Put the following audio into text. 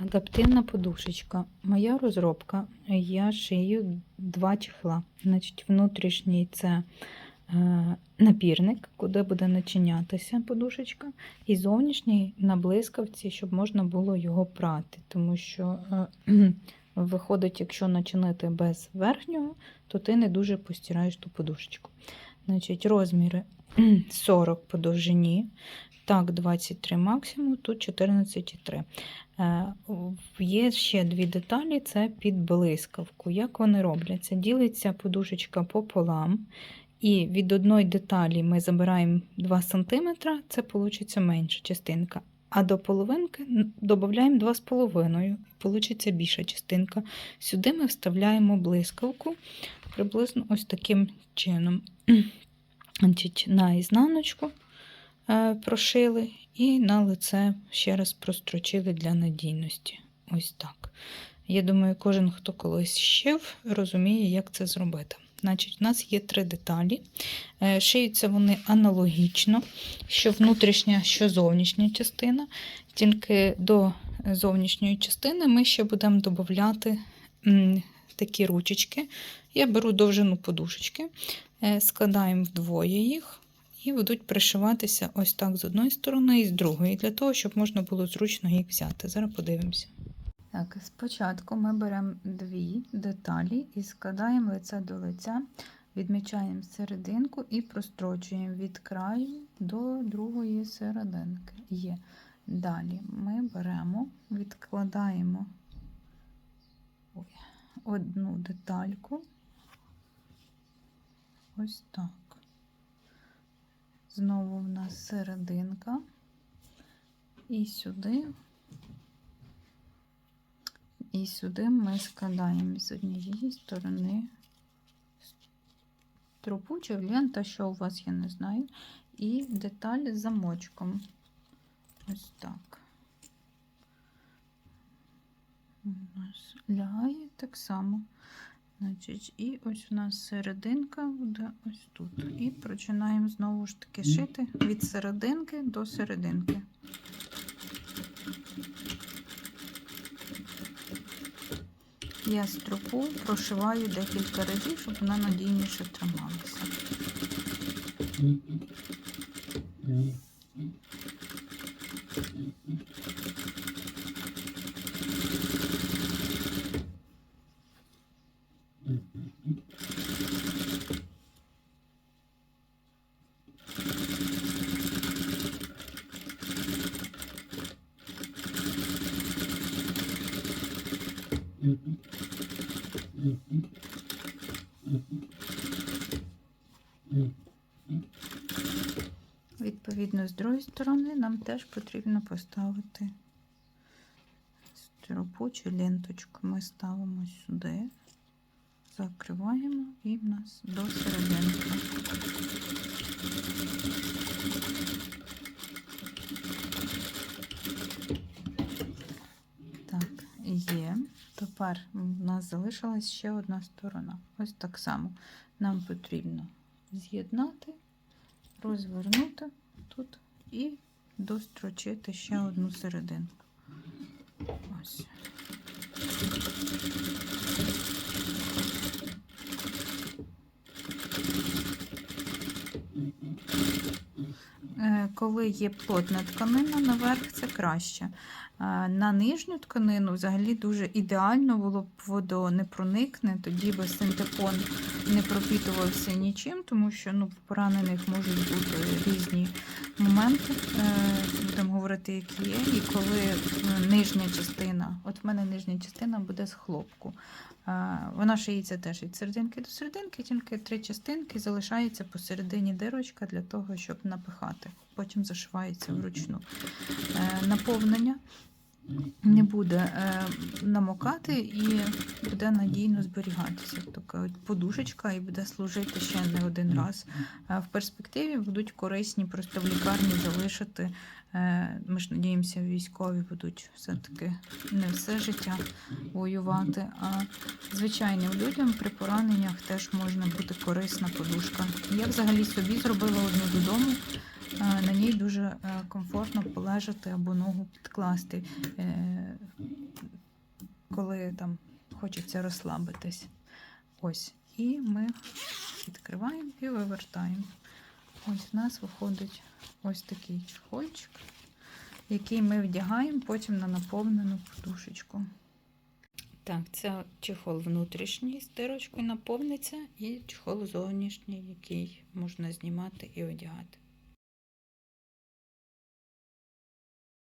Адаптивна подушечка. Моя розробка. Я шию два чехла. Значить, внутрішній це е, напірник, куди буде начинятися подушечка, і зовнішній на блискавці, щоб можна було його прати. Тому що е, виходить, якщо начинити без верхнього, то ти не дуже постираєш ту подушечку. Значить, розміри 40 по довжині. Так, 23 максимум, тут 14,3. Е, Є ще дві деталі: це під блискавку. Як вони робляться? Ділиться подушечка пополам, і від одної деталі ми забираємо 2 см, це вийде менша частинка. А до половинки додаємо 2,5, вийде більша частинка. Сюди ми вставляємо блискавку приблизно ось таким чином. Значить, на ізнаночку е, прошили і на лице ще раз прострочили для надійності. Ось так. Я думаю, кожен, хто колись шив, розуміє, як це зробити. Значить, у нас є три деталі. Е, Шиються вони аналогічно, що внутрішня, що зовнішня частина. Тільки до зовнішньої частини ми ще будемо додати такі ручечки. Я беру довжину подушечки, е, складаємо вдвоє їх і будуть пришиватися ось так з одної сторони і з другої, для того, щоб можна було зручно їх взяти. Зараз подивимося. Так, спочатку ми беремо дві деталі і складаємо лице до лиця, відмічаємо серединку і прострочуємо від краю до другої серединки. Є. Далі ми беремо, відкладаємо одну детальку. Ось так. Знову в нас серединка. І сюди, і сюди ми складаємо з однієї сторони трупу чи лента, що у вас, я не знаю, і деталь з замочком. Ось так. Нас лягає так само. Значить, і ось у нас серединка буде ось тут. І починаємо знову ж таки шити від серединки до серединки. Я стропу прошиваю декілька разів, щоб вона надійніше трималася. Відповідно, з другої сторони нам теж потрібно поставити чи ленточку. Ми ставимо сюди, закриваємо і в нас до серединки. Так, є. Тепер у нас залишилась ще одна сторона. Ось так само нам потрібно з'єднати, розвернути тут і дострочити ще одну серединку. Ось. Е, Коли є плотна тканина, наверх це краще. На нижню тканину взагалі дуже ідеально було б водонепроникне, тоді би синтепон не пропітувався нічим, тому що ну, в поранених можуть бути різні моменти. Е, Будемо говорити, які є. І коли е, нижня частина, от в мене нижня частина буде з хлопку. Вона шиється теж від серединки до серединки, тільки три частинки залишається посередині дирочка для того, щоб напихати. Потім зашивається вручну. Е, Наповнення не буде е, намокати і буде надійно зберігатися. Така подушечка і буде служити ще не один раз. В перспективі будуть корисні просто в лікарні залишити. Е, Ми ж надіємося, військові будуть все-таки не все життя воювати, а звичайним людям при пораненнях теж може бути корисна подушка. Я взагалі собі зробила одну додому. На ній дуже е, комфортно полежати або ногу підкласти. Е, коли там хочеться розслабитись. Ось. І ми відкриваємо і вивертаємо. Ось в нас виходить ось такий чехольчик, який ми вдягаємо потім на наповнену подушечку. Так, це чехол внутрішній з дирочкою наповниться, і чехол зовнішній, який можна знімати і одягати.